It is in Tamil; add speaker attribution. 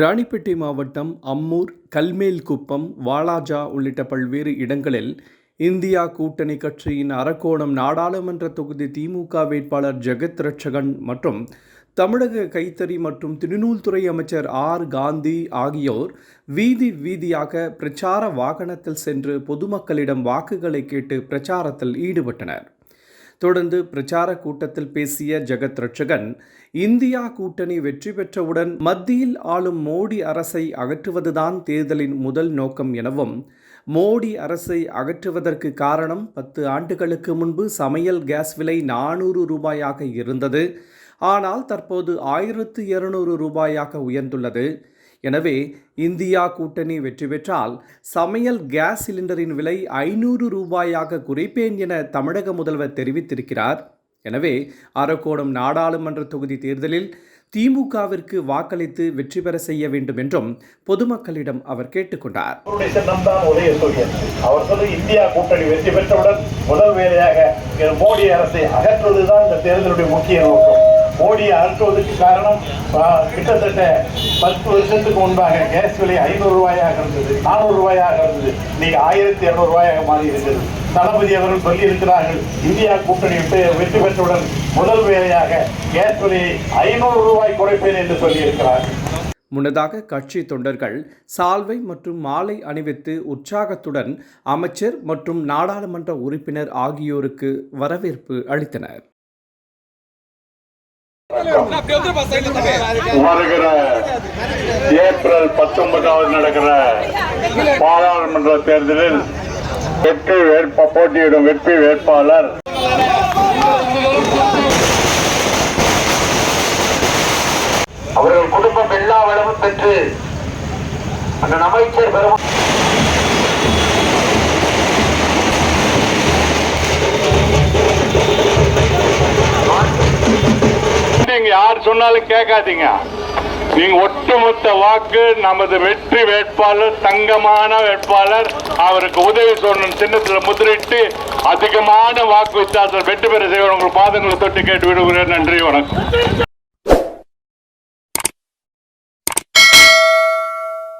Speaker 1: ராணிப்பேட்டை மாவட்டம் அம்மூர் கல்மேல்குப்பம் வாலாஜா உள்ளிட்ட பல்வேறு இடங்களில் இந்தியா கூட்டணி கட்சியின் அரக்கோணம் நாடாளுமன்ற தொகுதி திமுக வேட்பாளர் ஜெகத் ரட்சகன் மற்றும் தமிழக கைத்தறி மற்றும் திருநூல்துறை அமைச்சர் ஆர் காந்தி ஆகியோர் வீதி வீதியாக பிரச்சார வாகனத்தில் சென்று பொதுமக்களிடம் வாக்குகளை கேட்டு பிரச்சாரத்தில் ஈடுபட்டனர். தொடர்ந்து பிரச்சார கூட்டத்தில் பேசிய ஜெகத் ரட்சகன் இந்தியா கூட்டணி வெற்றி பெற்றவுடன் மத்தியில் ஆளும் மோடி அரசை அகற்றுவதுதான் தேர்தலின் முதல் நோக்கம் எனவும் மோடி அரசை அகற்றுவதற்கு காரணம் பத்து ஆண்டுகளுக்கு முன்பு சமையல் கேஸ் விலை நானூறு ரூபாயாக இருந்தது. ஆனால் தற்போது ஆயிரத்து இருநூறு ரூபாயாக உயர்ந்துள்ளது. எனவே இந்தியா கூட்டணி வெற்றி பெற்றால் சமையல் கேஸ் சிலிண்டரின் விலை ஐநூறு ரூபாயாக குறைப்பேன் என தமிழக முதல்வர் தெரிவித்திருக்கிறார். எனவே அரக்கோணம் நாடாளுமன்ற தொகுதி தேர்தலில் திமுகவிற்கு வாக்களித்து வெற்றி பெற செய்ய வேண்டும் என்றும் பொதுமக்களிடம் அவர் கேட்டுக்கொண்டார்
Speaker 2: அவர் சொல்லி இந்தியா கூட்டணி வெற்றி பெற்றவுடன் முதல் வேலையாக மோடி அரசை அகற்றுவதுதான் இந்த தேர்தலுடைய முக்கிய நோக்கம். மோடியை அகற்றுவதற்கு காரணம் கிட்டத்தட்ட பத்து வருஷத்துக்கு முன்பாக கேஸ் விலை ஐநூறு ரூபாயாக இருந்தது நானூறு ரூபாயாக இருந்தது. இன்னைக்கு ஆயிரத்தி இரநூறு ரூபாயாக மாறி இருக்கிறது. தளபதி அவர்கள் சொல்லியிருக்கிறார்கள் இந்தியா கூட்டணி வெற்றி- வெற்றி பெற்றவுடன் முதல் வேலையாக கேஸ் விலையை ஐநூறு ரூபாய் குறைப்பேன் என்று சொல்லியிருக்கிறார்.
Speaker 1: முன்னதாக கட்சி தொண்டர்கள் சால்வை மற்றும் மாலை அணிவித்து உற்சாகத்துடன் அமைச்சர் மற்றும் நாடாளுமன்ற உறுப்பினர் ஆகியோருக்கு வரவேற்பு அளித்தனர்.
Speaker 2: வருகிற ஏப்ரல் பத்தொன்பதாவது நடக்கிற பாராளுமன்ற தேர்தலில் வெற்றி வேட்ப போட்டியிடும் வெற்றி வேட்பாளர் அவர்கள் குடும்பம் எல்லா வளமும் பெற்று அந்த அமைச்சர் பெறும் நீங்க யார் சொன்னாலும் கேட்காதீங்க. நீங்க ஒட்டுமொத்த வாக்கு நமது வெற்றி வேட்பாளர் தங்கமான வேட்பாளர் அவருக்கு உதவி சொன்ன சின்னத்துல முதிரிட்டு அதிகமான வாக்கு வித்தியாசம் வெற்றி பெற செய்வன் உங்கள் பாதங்களை தொட்டு கேட்டு விடுகிறேன். நன்றி வணக்கம்.